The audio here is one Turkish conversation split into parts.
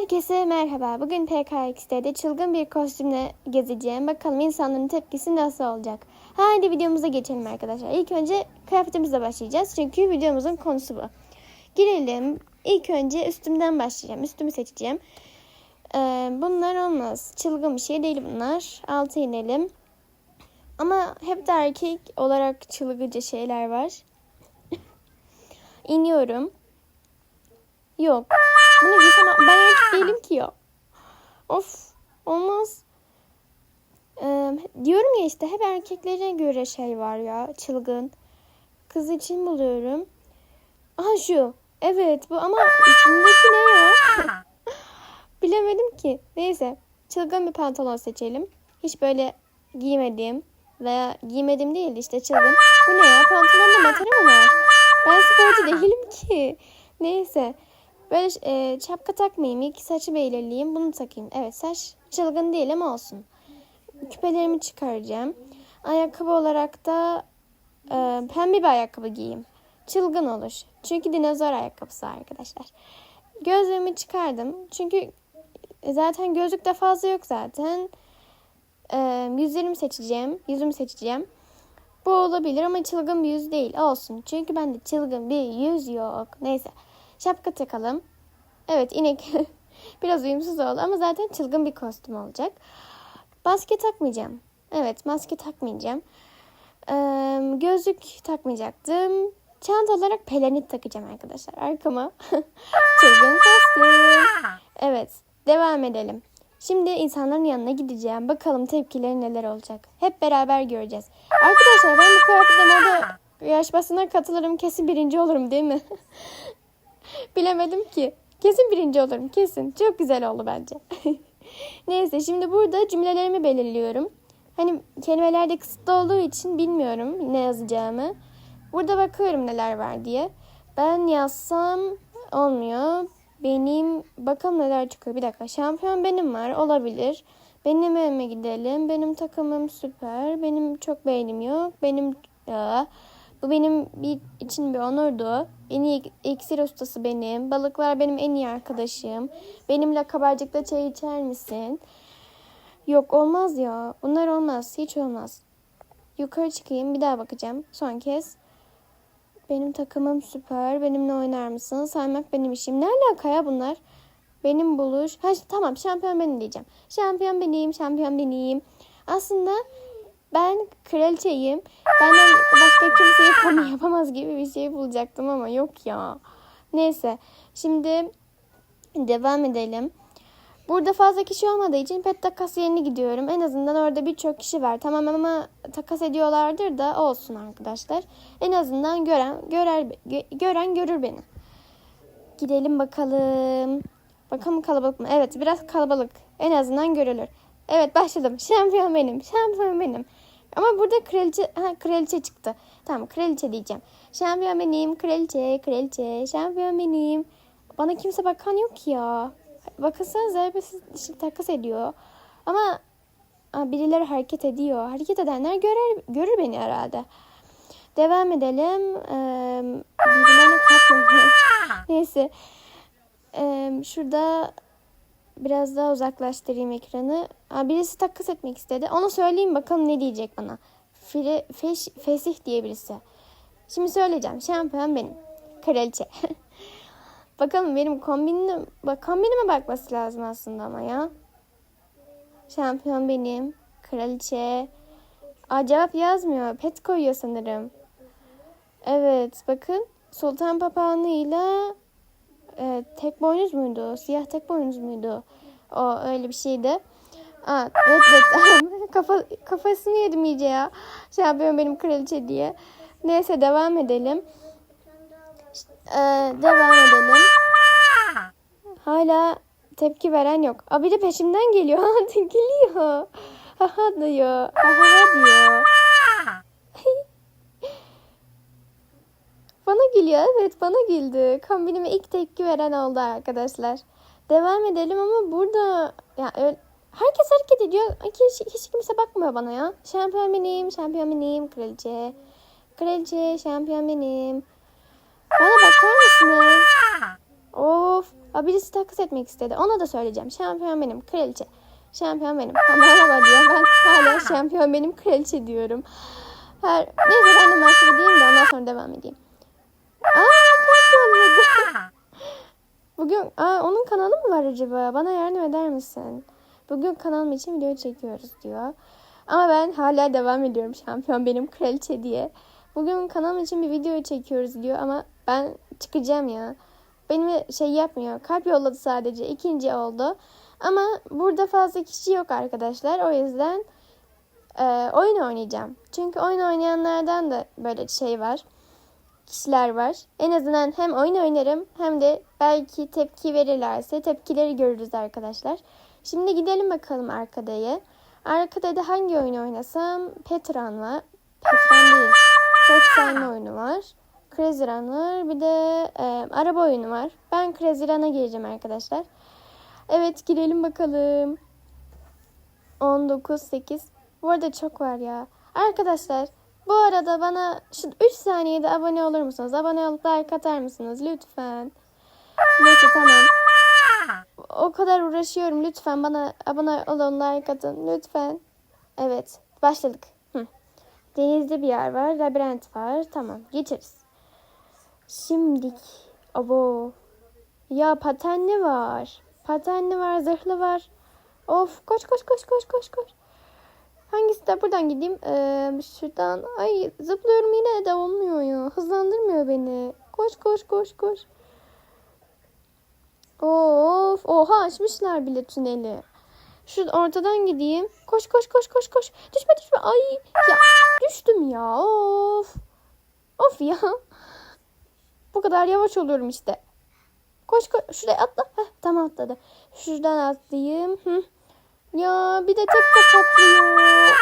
Herkese merhaba. Bugün PKX'de çılgın bir kostümle gezeceğim. Bakalım insanların tepkisi nasıl olacak. Haydi videomuza geçelim arkadaşlar. İlk önce kıyafetimizle başlayacağız. Çünkü videomuzun konusu bu. Girelim. İlk önce üstümden başlayacağım. Üstümü seçeceğim. Ee, bunlar olmaz. Çılgın bir şey değil bunlar. Altı inelim. Ama hep de erkek olarak çılgıca şeyler var. İniyorum. Yok. Bunu giysem ben erkek değilim ki ya. Of olmaz. Ee, diyorum ya işte hep erkeklere göre şey var ya çılgın. Kız için buluyorum. Aha şu. Evet bu ama üstündeki ne ya? Bilemedim ki. Neyse. Çılgın bir pantolon seçelim. Hiç böyle giymediğim veya giymedim değil işte çılgın. Bu ne ya? Pantolonda matara mı var? Ben sporcu değilim ki. Neyse. Böyle e, şapka takmayayım. İlk saçı belirleyeyim. Bunu takayım. Evet saç çılgın değil ama olsun. Küpelerimi çıkaracağım. Ayakkabı olarak da e, pembe bir ayakkabı giyeyim. Çılgın olur. Çünkü dinozor ayakkabısı arkadaşlar. Gözlüğümü çıkardım. Çünkü zaten gözlük de fazla yok zaten. E, yüzlerimi seçeceğim. Yüzümü seçeceğim. Bu olabilir ama çılgın bir yüz değil. Olsun. Çünkü bende çılgın bir yüz yok. Neyse. Şapka takalım. Evet inek biraz uyumsuz oldu ama zaten çılgın bir kostüm olacak. Maske takmayacağım. Evet maske takmayacağım. Ee, gözlük takmayacaktım. Çanta olarak pelenit takacağım arkadaşlar. Arkama çılgın kostüm. Evet devam edelim. Şimdi insanların yanına gideceğim. Bakalım tepkileri neler olacak. Hep beraber göreceğiz. Arkadaşlar ben bu kıyafetle moda yarışmasına katılırım. Kesin birinci olurum değil mi? Bilemedim ki. Kesin birinci olurum kesin. Çok güzel oldu bence. Neyse şimdi burada cümlelerimi belirliyorum. Hani kelimelerde kısıtlı olduğu için bilmiyorum ne yazacağımı. Burada bakıyorum neler var diye. Ben yazsam olmuyor. Benim bakalım neler çıkıyor. Bir dakika. Şampiyon benim var. Olabilir. Benim evime gidelim. Benim takımım süper. Benim çok beğenim yok. Benim ya, bu benim bir için bir onurdu. En iyi iksir ustası benim. Balıklar benim en iyi arkadaşım. Benimle kabarcıkla çay içer misin? Yok olmaz ya. Bunlar olmaz. Hiç olmaz. Yukarı çıkayım. Bir daha bakacağım. Son kez. Benim takımım süper. Benimle oynar mısın? Saymak benim işim. Ne alaka ya bunlar? Benim buluş. Ha, tamam şampiyon benim diyeceğim. Şampiyon benim. Şampiyon benim. Aslında ben kraliçeyim. Benden başka kimse yapam yapamaz gibi bir şey bulacaktım ama yok ya. Neyse. Şimdi devam edelim. Burada fazla kişi olmadığı için pet takas yerine gidiyorum. En azından orada birçok kişi var. Tamam ama takas ediyorlardır da olsun arkadaşlar. En azından gören görer gören görür beni. Gidelim bakalım. Bakalım kalabalık mı? Evet biraz kalabalık. En azından görülür. Evet başladım. Şampiyon benim. Şampiyon benim. Ama burada kraliçe, ha, kraliçe çıktı. Tamam kraliçe diyeceğim. Şampiyon benim, kraliçe, kraliçe, şampiyon benim. Bana kimse bakan yok ya. Bakılsanıza hepsi işte takas ediyor. Ama birileri hareket ediyor. Hareket edenler görür, görür beni herhalde. Devam edelim. Ee. Neyse. Ee, şurada Biraz daha uzaklaştırayım ekranı. Aa, birisi takas etmek istedi. Onu söyleyeyim bakalım ne diyecek bana. Fire, feş, fesih diye birisi. Şimdi söyleyeceğim. Şampiyon benim. Kraliçe. bakalım benim kombinime, bak, kombinime bakması lazım aslında ama ya. Şampiyon benim. Kraliçe. Aa, cevap yazmıyor. Pet koyuyor sanırım. Evet bakın. Sultan papağanıyla e, tek boynuz muydu? Siyah tek boynuz muydu? O öyle bir şeydi. Aa, evet evet. Kafa, kafasını yedim iyice ya. Şey yapıyorum benim kraliçe diye. Neyse devam edelim. Ee, devam edelim. Hala tepki veren yok. Aa, biri peşimden geliyor. Geliyor. Haha diyor. Haha diyor. Bana gülüyor. Evet bana güldü. Kombinime ilk tepki veren oldu arkadaşlar. Devam edelim ama burada ya öyle, herkes hareket ediyor. Hiç, hiç kimse bakmıyor bana ya. Şampiyon benim, şampiyon benim, kraliçe. Kraliçe, şampiyon benim. Bana bakar mısınız? Of. Aa, birisi takas etmek istedi. Ona da söyleyeceğim. Şampiyon benim, kraliçe. Şampiyon benim. Ha, merhaba diyor. Ben hala şampiyon benim, kraliçe diyorum. Her... Neyse ben de merhaba diyeyim de ondan sonra devam edeyim. Bugün aa, onun kanalı mı var acaba? Bana yardım eder misin? Bugün kanalım için video çekiyoruz diyor. Ama ben hala devam ediyorum şampiyon benim kraliçe diye. Bugün kanalım için bir video çekiyoruz diyor ama ben çıkacağım ya. Benim şey yapmıyor. Kalp yolladı sadece. ikinci oldu. Ama burada fazla kişi yok arkadaşlar. O yüzden e, oyun oynayacağım. Çünkü oyun oynayanlardan da böyle şey var. Kişiler var. En azından hem oyun oynarım hem de belki tepki verirlerse tepkileri görürüz arkadaşlar. Şimdi gidelim bakalım arkadaya. Arkada da hangi oyun oynasam? Petran var. Petran değil. Senli oyunu var. Crazy Run var. Bir de e, araba oyunu var. Ben Crazy Run'a gireceğim arkadaşlar. Evet girelim bakalım. 19, 8. Bu arada çok var ya. Arkadaşlar bu arada bana şu 3 saniyede abone olur musunuz? Abone olup like atar mısınız? Lütfen. Neyse tamam. O kadar uğraşıyorum. Lütfen bana abone olun, like atın. Lütfen. Evet. Başladık. Hı. Denizde bir yer var. Labirent var. Tamam. Geçeriz. Şimdik. Abo. Ya patenli var. Patenli var. Zırhlı var. Of. Koş koş koş koş koş koş. Hangisi de buradan gideyim? Ee, şuradan. Ay zıplıyorum yine de olmuyor ya. Hızlandırmıyor beni. Koş koş koş koş. Of. Oha açmışlar bile tüneli. Şu ortadan gideyim. Koş koş koş koş koş. Düşme düşme. Ay ya düştüm ya. Of. Of ya. Bu kadar yavaş oluyorum işte. Koş koş. Şuraya atla. Heh, tam atladı. Şuradan atlayayım. Hı. Ya bir de tek tek atlıyor.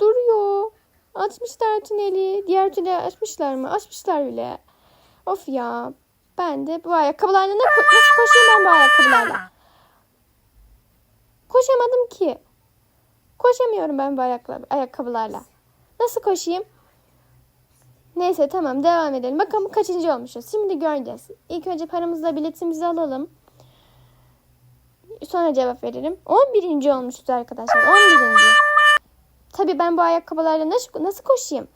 Duruyor. Açmışlar tüneli. Diğer tüneli açmışlar mı? Açmışlar bile. Of ya. Ben de bu ayakkabılarla ne ko- nasıl koşayım ben bu ayakkabılarla? Koşamadım ki. Koşamıyorum ben bu ayakkabı, ayakkabılarla. Nasıl koşayım? Neyse tamam devam edelim. Bakalım kaçıncı olmuşuz. Şimdi göreceğiz. İlk önce paramızla biletimizi alalım. Sonra cevap veririm. 11. olmuşuz arkadaşlar. 11. Tabii ben bu ayakkabılarla nasıl, nasıl koşayım?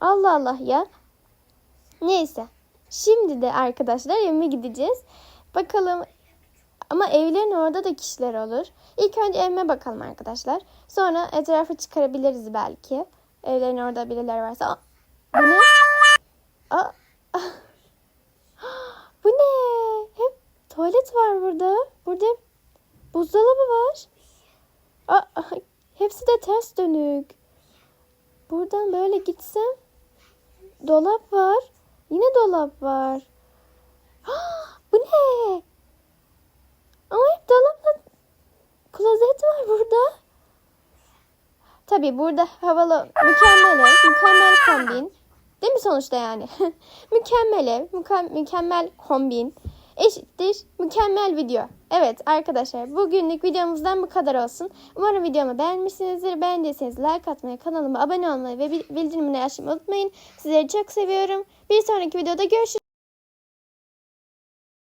Allah Allah ya. Neyse. Şimdi de arkadaşlar evime gideceğiz. Bakalım ama evlerin orada da kişiler olur. İlk önce evime bakalım arkadaşlar. Sonra etrafı çıkarabiliriz belki. Evlerin orada birileri varsa. Bu ne? Aa, bu ne? Hep tuvalet var burada. Burada hep buzdolabı var. Aa, hepsi de ters dönük. Buradan böyle gitsem dolap var. Yine dolap var. bu ne? Ama hep dolapla klozet var burada. Tabi burada havalı mükemmel ev, mükemmel kombin. Değil mi sonuçta yani? mükemmel ev, müke- mükemmel kombin. Eşittir mükemmel video. Evet arkadaşlar bugünlük videomuzdan bu kadar olsun. Umarım videomu beğenmişsinizdir. Beğendiyseniz like atmayı, kanalıma abone olmayı ve bildirimleri açmayı unutmayın. Sizleri çok seviyorum. Bir sonraki videoda görüşürüz.